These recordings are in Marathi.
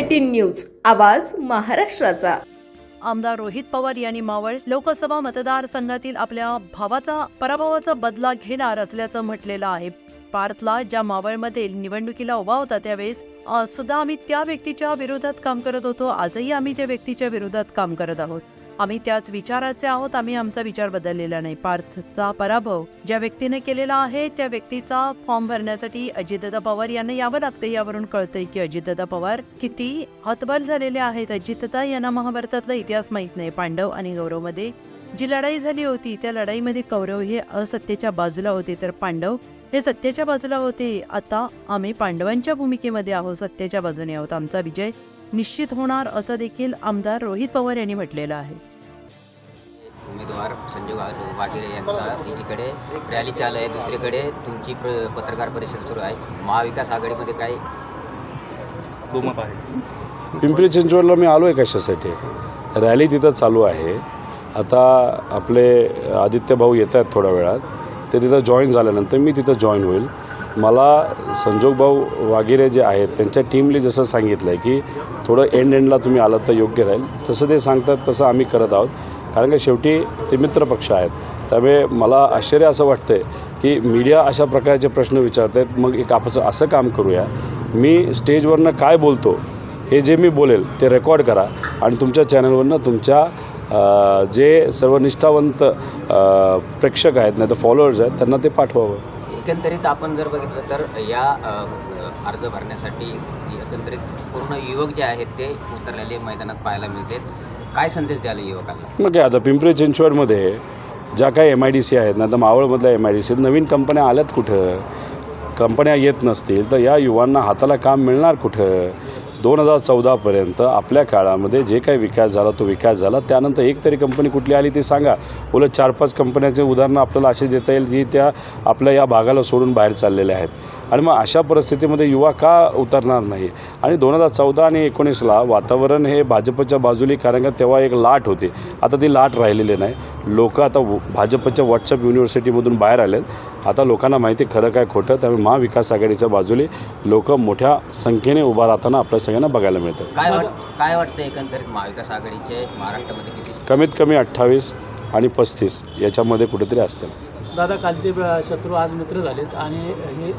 एटीन न्यूज आवाज महाराष्ट्राचा. आमदार रोहित पवार यांनी मावळ लोकसभा मतदारसंघातील आपल्या भावाचा पराभवाचा बदला घेणार असल्याचं म्हटलेलं आहे. पार्थला ज्या मावळमध्ये निवडणुकीला उभा होता त्यावेळेस सुद्धा आम्ही त्या व्यक्तीच्या विरोधात काम करत होतो. आजही आम्ही त्या व्यक्तीच्या विरोधात काम करत आहोत. आम्ही त्याच विचाराचे आहोत. आम्ही आमचा विचार बदललेला नाही. पार्थचा पराभव ज्या व्यक्तीने केलेला आहे त्या व्यक्तीचा फॉर्म भरण्यासाठी अजितदादा पवार यांना यावं लागतं. यावरून कळतंय की अजितदादा पवार किती हतबल झालेले आहेत. अजितदादा यांना महाभारतातला इतिहास माहीत नाही. पांडव आणि गौरवमध्ये जी लढाई झाली होती त्या लढाईमध्ये कौरव हे असत्याच्या बाजूला होते. तर पांडव हे सत्याच्या बाजूला होते. आता आम्ही पांडवांच्या भूमिकेमध्ये आहोत. सत्याच्या बाजूने आहोत. आमचा विजय निश्चित होणार असं देखील आमदार रोहित पवार यांनी म्हटलेलं आहे. उमेदवार संजय वा- वागिरे यांचा एकीकडे रॅली चालू आहे. दुसरीकडे तुमची प्र पत्रकार परिषद सुरू आहे. महाविकास आघाडीमध्ये काय? पिंपरी चिंचवडला मी आलो आहे कशासाठी? रॅली तिथं चालू आहे. आता आपले आदित्य भाऊ येत आहेत थोड्या वेळात. ते तिथं जॉईन झाल्यानंतर मी तिथं जॉईन होईल. मला संजोगभाऊ वागिरे जे आहेत त्यांच्या टीमने जसं सांगितलं आहे की थोडं एंड एंडला तुम्ही आलात तर योग्य राहील. तसं ते सांगतात तसं आम्ही करत आहोत. कारण की शेवटी ते मित्रपक्ष आहेत. त्यामुळे मला आश्चर्य असं वाटतं आहे की मीडिया अशा प्रकारचे प्रश्न विचारत आहेत मग एक आपण असं काम करूया. मी स्टेजवरनं काय बोलतो हे जे मी बोलेल ते रेकॉर्ड करा. आणि तुमच्या चॅनलवरनं तुमच्या जे सर्व निष्ठावंत प्रेक्षक आहेत नाही तर फॉलोअर्स आहेत त्यांना ते पाठवावं. एकंदरीत आपण जर बघितलं तर या अर्ज भरण्यासाठी एकंदरीत पूर्ण युवक जे आहेत ते उतरलेले मैदानात पाहायला मिळते. काय संदेश द्याल युवकांना? मग काय आता पिंपरी चिंचवडमध्ये ज्या काही एम आय डी सी आहेत ना तर मावळमधल्या एम आय डी सी नवीन कंपन्या आल्यात कुठं? कंपन्या येत नसतील तर या युवांना हाताला काम मिळणार कुठं? दोन हजार चौदापर्यंत आपल्या काळामध्ये जे काही विकास झाला तो विकास झाला. त्यानंतर एक तरी कंपनी कुठली आली ती सांगा. उलट चार पाच कंपन्याचे उदाहरणं आपल्याला असे देता येईल जी त्या आपल्या या भागाला सोडून बाहेर चाललेल्या आहेत. आणि मग अशा परिस्थितीमध्ये युवा का उतरणार नाही? आणि दोन हजार चौदा आणि एकोणीसला वातावरण हे भाजपच्या बाजूली कारण का तेव्हा एक लाट होती. आता ती लाट राहिलेली नाही. लोक आता भाजपच्या व्हॉट्सअप युनिव्हर्सिटीमधून बाहेर आलेत. आता लोकांना माहिती खरं काय खोटं. त्यामुळे महाविकास आघाडीच्या बाजूली लोक मोठ्या संख्येने उभा राहताना आपल्या सगळ्यांना बघायला मिळतं. काय वाट काय वाटतं एकंदरीत महाविकास आघाडीचे महाराष्ट्रामध्ये किती कमीत कमी अठ्ठावीस आणि पस्तीस याच्यामध्ये कुठेतरी असतील. दादा कालचे शत्रू आज मित्र झालेत आणि हे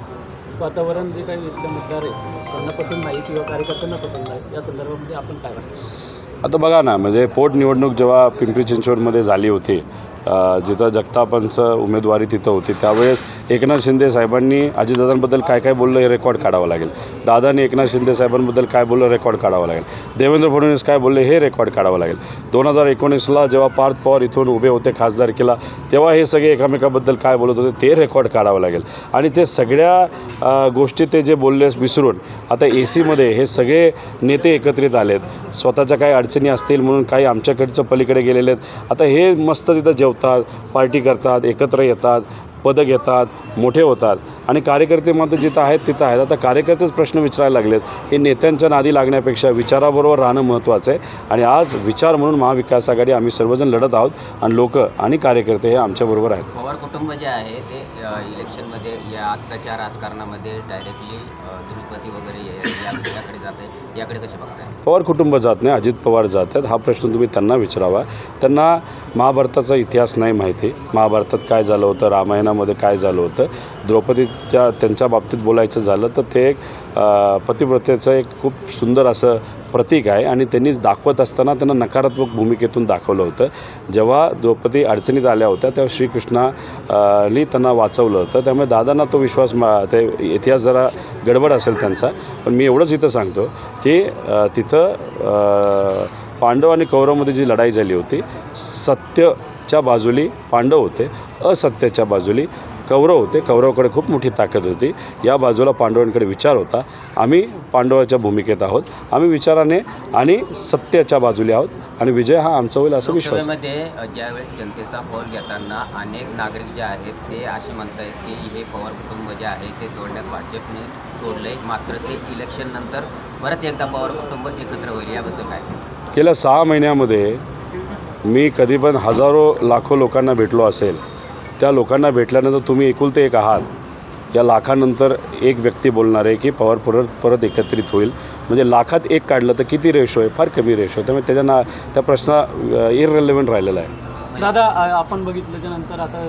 वातावरण जे काही इथले मतदार आहेत त्यांना पसंत नाही किंवा कार्यकर्त्यांना पसंत नाही. या संदर्भामध्ये आपण काय वाटतं? आता बघा ना म्हणजे पोटनिवडणूक जेव्हा पिंपरी चिंचवडमध्ये झाली होती जिथं जगतापांचं उमेदवारी तिथं होती त्यावेळेस एकनाथ शिंदे साहेबांनी अजितदादांबद्दल काय काय बोललं हे रेकॉर्ड काढावं लागेल. दादांनी एकनाथ शिंदे साहेबांबद्दल काय बोललं रेकॉर्ड काढावं लागेल. देवेंद्र फडणवीस काय बोलले हे रेकॉर्ड काढावं लागेल. दोन हजार एकोणीसला जेव्हा पार्थ पवार इथून उभे होते खासदारकीला तेव्हा हे सगळे एकामेकाबद्दल काय बोलत होते ते रेकॉर्ड काढावं लागेल. आणि ते सगळ्या गोष्टी ते जे बोलले विसरून आता ए सीमध्ये हे सगळे नेते एकत्रित आलेत. स्वतःच्या काही अडचणी असतील म्हणून काही आमच्याकडचं पलीकडे गेलेले आहेत. आता हे मस्त तिथं जेव जेवतात पार्टी करतात एकत्र येतात पदं घेतात मोठे होतात. आणि कार्यकर्ते मात्र जिथं आहेत तिथं आहेत. आता कार्यकर्तेच प्रश्न विचारायला लागलेत. हे नेत्यांच्या नादी लागण्यापेक्षा विचाराबरोबर राहणं महत्त्वाचं आहे. आणि आज विचार म्हणून महाविकास आघाडी आम्ही सर्वजण लढत आहोत. आणि लोक आणि कार्यकर्ते हे आमच्याबरोबर आहेत. पवार कुटुंब जे आहे ते इलेक्शनमध्ये या आत्ताच्या राजकारणामध्ये डायरेक्टली तिरुपती वगैरे जात आहे. याकडे कसे बघताय? पवार कुटुंब जात नाही अजित पवार जात आहेत. हा प्रश्न तुम्ही त्यांना विचारावा. त्यांना महाभारताचा इतिहास इतिहास नाही माहिती. महाभारतात काय झालं होतं रामायणामध्ये काय झालं होतं द्रौपदीच्या त्यांच्या बाबतीत बोलायचं झालं तर ते एक पतिव्रतेचं एक खूप सुंदर असं प्रतीक आहे आणि त्यांनी दाखवत असताना त्यांना नकारात्मक भूमिकेतून दाखवलं होतं. जेव्हा द्रौपदी अडचणीत आल्या होत्या तेव्हा श्रीकृष्णानी त्यांना वाचवलं होतं. त्यामुळे दादांना तो विश्वास मा ते इतिहास जरा गडबड असेल त्यांचा पण मी एवढंच इथं सांगतो की तिथं पांडव आणि कौरवमध्ये जी लढाई झाली होती सत्य सत्यच्या बाजूली पांडव होते असत्याच्या बाजूली कौरव होते. कौरवाकडे खूप मोठी ताकद होती. या बाजूला पांडवांकडे विचार होता. आम्ही पांडवाच्या भूमिकेत आहोत. आम्ही विचाराने आणि सत्याच्या बाजूले आहोत. आणि विजय हा आमचा होईल असा विश्वास ज्यावेळेस जनतेचा कौल घेताना अनेक नागरिक जे आहेत ते असे म्हणतायत की हे पवार कुटुंब जे आहे ते तोडण्यात भाजपने तोडलंय. मात्र ते इलेक्शन नंतर परत एकदा पवार कुटुंब एकत्र होईल याबद्दल काय? गेल्या सहा महिन्यामध्ये मी कधी पण हजारो लाखो लोकांना भेटलो असेल त्या लोकांना भेटल्यानंतर तुम्ही एकुलते एक आहात. या लाखानंतर एक व्यक्ती बोलणार आहे की पवार परत परत एकत्रित होईल. म्हणजे लाखात एक काढलं तर किती रेशो आहे? फार कमी रेशो आहे. त्यामुळे त्याच्या ना त्या प्रश्न इररेलिव्हंट राहिलेला आहे. दादा आपण बघितल्याच्यानंतर आता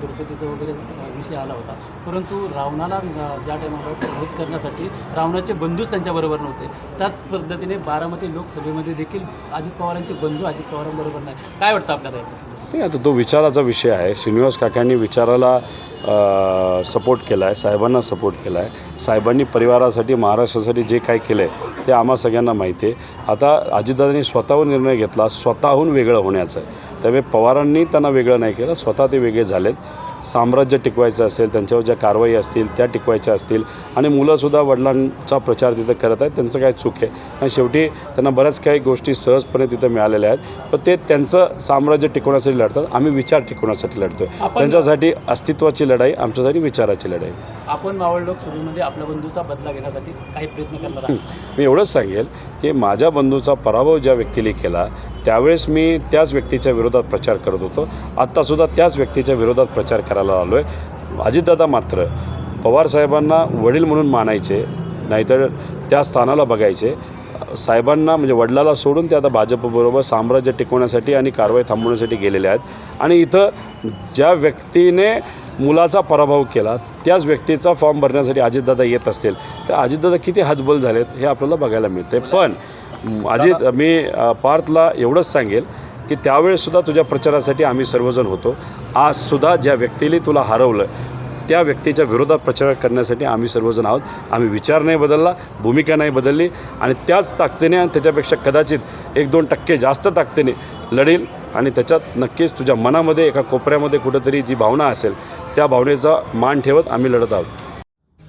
द्रौपदीचा वगैरे विषय आला होता. परंतु रावणाला ज्या टायमाला प्रभावित करण्यासाठी रावणाचे बंधूच त्यांच्याबरोबर नव्हते. त्याच पद्धतीने बारामती लोकसभेमध्ये देखील अजित पवारांचे बंधू अजित पवारांबरोबर नाही. काय वाटतं आपल्याला याचं आता तो विचाराचा विषय आहे. श्रीनिवास काकांनी विचाराला सपोर्ट केला आहे साहेबांना सपोर्ट केला आहे साहेबांनी परिवारासाठी महाराष्ट्रासाठी जे काय केलं आहे ते आम्हा सगळ्यांना माहिती आहे आता अजितदादांनी स्वतःहून निर्णय घेतला स्वतःहून वेगळं होण्याचा. आहे त्यामुळे पवारांनी त्यांना वेगळं नाही केलं स्वतः ते वेगळे झालेत. साम्राज्य टिकवायचं असेल त्यांच्यावर ज्या कारवाई असतील त्या टिकवायच्या असतील आणि मुलंसुद्धा वडिलांचा प्रचार तिथं करत आहेत त्यांचं काय चूक आहे? आणि शेवटी त्यांना बऱ्याच काही गोष्टी सहजपणे तिथं मिळालेल्या आहेत. पण ते त्यांचं साम्राज्य टिकवण्यासाठी लढतात आम्ही विचार टिकवण्यासाठी लढतो आहे त्यांच्यासाठी अस्तित्वाची लढाई आमच्यासाठी विचाराची लढाई. आपण मावळ लोकसभेमध्ये आपल्या बंधूचा बदला घेण्यासाठी काही प्रयत्न करणार मी एवढंच सांगेल की माझ्या बंधूचा पराभव ज्या व्यक्तीने केला त्यावेळेस मी त्याच व्यक्तीच्या विरोधात प्रचार करत होतो. आत्तासुद्धा त्याच व्यक्तीच्या विरोधात प्रचार करायला आलो आहे अजितदादा मात्र पवारसाहेबांना वडील म्हणून मानायचे नाहीतर त्या स्थानाला बघायचे. साहेबांना म्हणजे वडिलाला सोडून ते आता भाजपबरोबर साम्राज्य टिकवण्यासाठी आणि कारवाई थांबवण्यासाठी गेलेले आहेत. आणि इथं ज्या व्यक्तीने मुलाचा पराभव केला त्याच व्यक्तीचा फॉर्म भरण्यासाठी अजितदादा येत असतील. तर अजितदादा किती हतबल झालेत हे आपल्याला बघायला मिळते पण अजित मी पार्थला एवढंच सांगेल की त्यावेळेससुद्धा तुझ्या प्रचारासाठी आम्ही सर्वजण होतो. आजसुद्धा ज्या व्यक्तीने तुला हरवलं त्या व्यक्तीच्या विरोधात प्रचार करण्यासाठी आम्ही सर्वजण आहोत. आम्ही विचार नाही बदलला भूमिका नाही बदलली आणि त्याच ताकदीने आणि त्याच्यापेक्षा कदाचित एक दोन टक्के जास्त ताकदीने लढेल आणि त्याच्यात नक्कीच तुझ्या मनामध्ये एका कोपऱ्यामध्ये कुठंतरी जी भावना असेल त्या भावनेचा मान ठेवत आम्ही लढत आहोत.